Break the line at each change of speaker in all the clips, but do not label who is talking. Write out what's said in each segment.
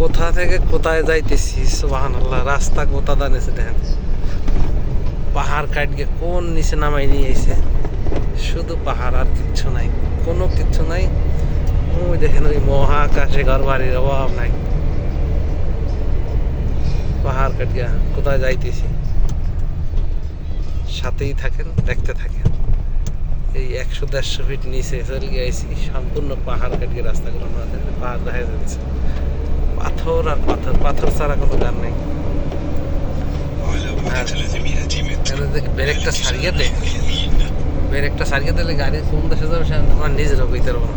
কোথা থেকে কোথায় যাইতেছি সুবাহান আল্লাহ রাস্তা কোথা দানেছে দেখেন। পাহাড় কাটিয়ে কোন নিচে নামাই নিয়ে এসে শুধু পাহাড় আর কিচ্ছু নাই, কোনো কিচ্ছু নাই। ওই দেখেন ওই মহাকাশে ঘর বাড়ির অভাব নাই। পাহাড় কাটিয়া কোথায় যাইতেছি। সাথেই থাকেন, দেখতে থাকেন। এই একশো দেড়শো ফিট নিচে চলে গিয়েছি সম্পূর্ণ পাহাড় কাটিয়ে রাস্তাগুলো পাহাড় দেখা যাচ্ছে। পাথর আর পাথর পাথর ছাড়া কোনো গান নেই। ব্রেকটা সারিয়ে দে, ব্রেকটা সারিয়ে দিলে গাড়ি কোন দেশে যাবে সেটা আমরা নিজেরা বুঝতে পারব না।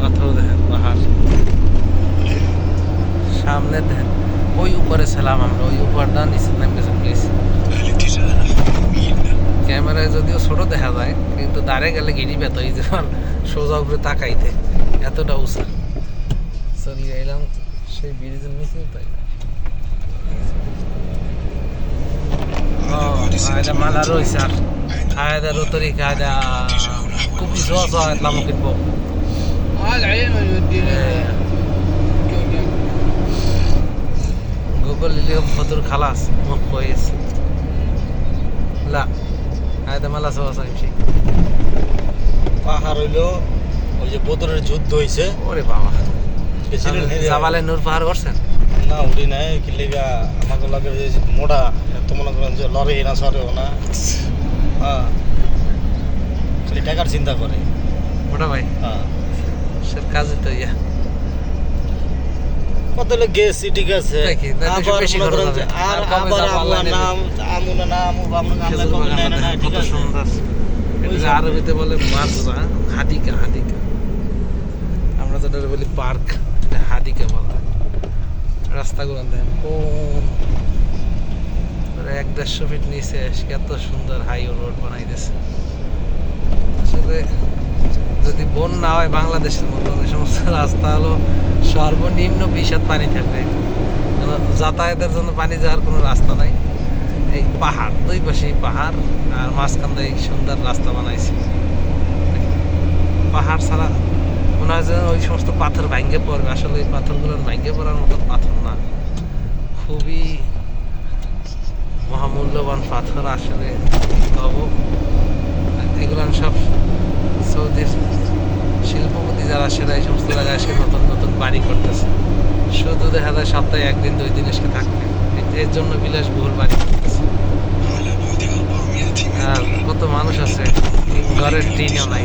পাথর দেখেন, পাহাড়। সামনে দেখেন, ওই উপরে ছিলাম আমরা, ওই উপর দা নিচে নামে গেছে
প্লিজ
ক্যামেরায় যদিও ছোট দেখা যায়, কিন্তু দাঁড়ে গেলে গিরিবে তো এই যেমন সোজা উপরে তাকাইতে, এতটা উঁচা। চলে এলাম সেই ব্রিজের নিচে তাই
على بعد
هذا
600
مال
متر
رويسر
عند
هذا له طريق هذا كوبي صوصة يطلع ممكن فوق
العين يودينا
جوجل اليوم فطور خلاص مو كويس لا هذا ما له صوصة يمشي
পাহাড় হইলো ওই যে বদরের যুদ্ধ হইছে
ওরে বাবা
গেছিলেন হেরে?
জাবালে নূর পাহাড় করছেন?
না উড়ি নাই কিলিগা আমাকে লাগে যে মোটা তো মনে করেন যে লরি না সরেও না। হ্যাঁ। খালি টাকার চিন্তা করে।
ওটা ভাই?
হ্যাঁ।
সে কাজে তো ইয়া।
কত লোক গেছি ঠিক আছে। আবার মনে করেন যে আর আবার নাম নাম না না ঠিক
সুন্দর। এটা আরবিতে বলে মাদ্রা হাদিকা হাদিকা আমরা তো এটাকে বলি পার্ক। এটা হাদিকা বলা হয় রাস্তাগুলো দেখেন এক দেড়শো ফিট নিচে এত সুন্দর হাই রোড বানাইতেছে। আসলে যদি বন না হয় বাংলাদেশের মতো এই সমস্ত রাস্তা হলো সর্বনিম্ন হাত পানি থাকবে। যাতায়াতের জন্য পানি যাওয়ার কোনো রাস্তা নাই। এই পাহাড়, দুই পাশে পাহাড় আর মাঝখান দিয়ে সুন্দর রাস্তা বানাইছে। পাহাড় ছাড়া ওনার যে ওই সমস্ত পাথর ভাঙ্গে পড়বে। আসলে ওই পাথরগুলোর ভাঙ্গে পড়ার মতো পাথর না। খুবই মহামূল্যবান পাথর আসলে পাবো এগুলো সব সৌদির শিল্পপতি যারা সেটা এই সমস্ত জায়গায় এসে নতুন নতুন বাড়ি করতেছে। শুধু দেখা যায় সপ্তাহে একদিন দুই দিন এসে থাকবে এর জন্য বিলাস বহুল বাড়ি করতেছে। আর কত মানুষ আছে ঘরের টিনও নাই।